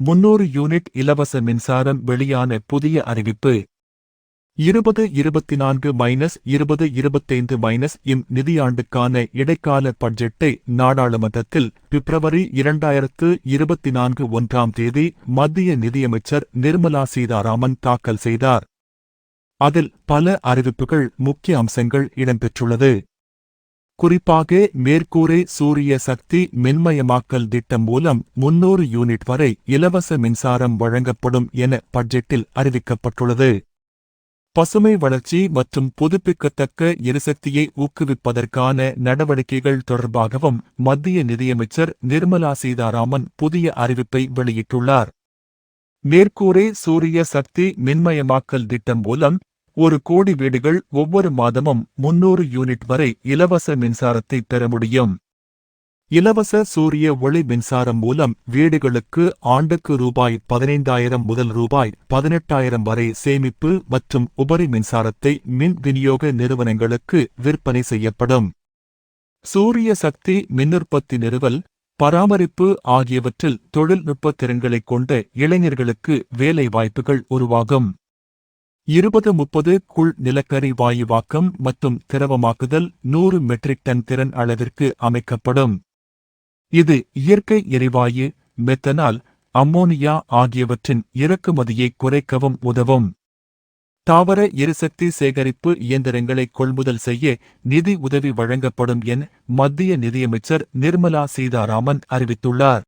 முன்னூறு யூனிட் இலவச மின்சாரம் வெளியான புதிய அறிவிப்பு. இருபது இருபத்தி நான்கு மைனஸ் இருபது இருபத்தைந்து மைனஸ் இம் நிதியாண்டுக்கான இடைக்கால பட்ஜெட்டை நாடாளுமன்றத்தில் பிப்ரவரி இரண்டாயிரத்து இருபத்தி நான்கு ஒன்றாம் தேதி மத்திய நிதியமைச்சர் நிர்மலா சீதாராமன் தாக்கல் செய்தார். அதில் பல அறிவிப்புகள் முக்கிய அம்சங்கள் இடம்பெற்றுள்ளது. குறிப்பாக மேற்கூரை சூரிய சக்தி மின்மயமாக்கல் திட்டம் மூலம் முன்னூறு யூனிட் வரை இலவச மின்சாரம் வழங்கப்படும் என பட்ஜெட்டில் அறிவிக்கப்பட்டுள்ளது. பசுமை வளர்ச்சி மற்றும் புதுப்பிக்கத்தக்க எரிசக்தியை ஊக்குவிப்பதற்கான நடவடிக்கைகள் தொடர்பாகவும் மத்திய நிதியமைச்சர் நிர்மலா சீதாராமன் புதிய அறிவிப்பை வெளியிட்டுள்ளார். மேற்கூரை சூரிய சக்தி மின்மயமாக்கல் திட்டம் மூலம் ஒரு கோடி வீடுகள் ஒவ்வொரு மாதமும் முன்னூறு யூனிட் வரை இலவச மின்சாரத்தை பெற முடியும். இலவச சூரிய ஒளி மின்சாரம் மூலம் வீடுகளுக்கு ஆண்டுக்கு ரூபாய் பதினைந்தாயிரம் முதல் ரூபாய் பதினெட்டாயிரம் வரை சேமிப்பு மற்றும் உபரி மின்சாரத்தை மின் விநியோக நிறுவனங்களுக்கு விற்பனை செய்யப்படும். சூரிய சக்தி மின்னுற்பத்தி நிறுவல் பராமரிப்பு ஆகியவற்றில் தொழில்நுட்ப திறன்களைக் கொண்ட இளைஞர்களுக்கு வேலை வாய்ப்புகள் உருவாகும். இருபது முப்பது குள் நிலக்கரி வாயுவாக்கம் மற்றும் திரவமாக்குதல் நூறு மெட்ரிக் டன் திறன் அளவிற்கு அமைக்கப்படும். இது இயற்கை எரிவாயு மெத்தனால் அம்மோனியா ஆகியவற்றின் இறக்குமதியை குறைக்கவும் உதவும். தாவர எரிசக்தி சேகரிப்பு இயந்திரங்களை கொள்முதல் செய்ய நிதி உதவி வழங்கப்படும் என மத்திய நிதியமைச்சர் நிர்மலா சீதாராமன் அறிவித்துள்ளார்.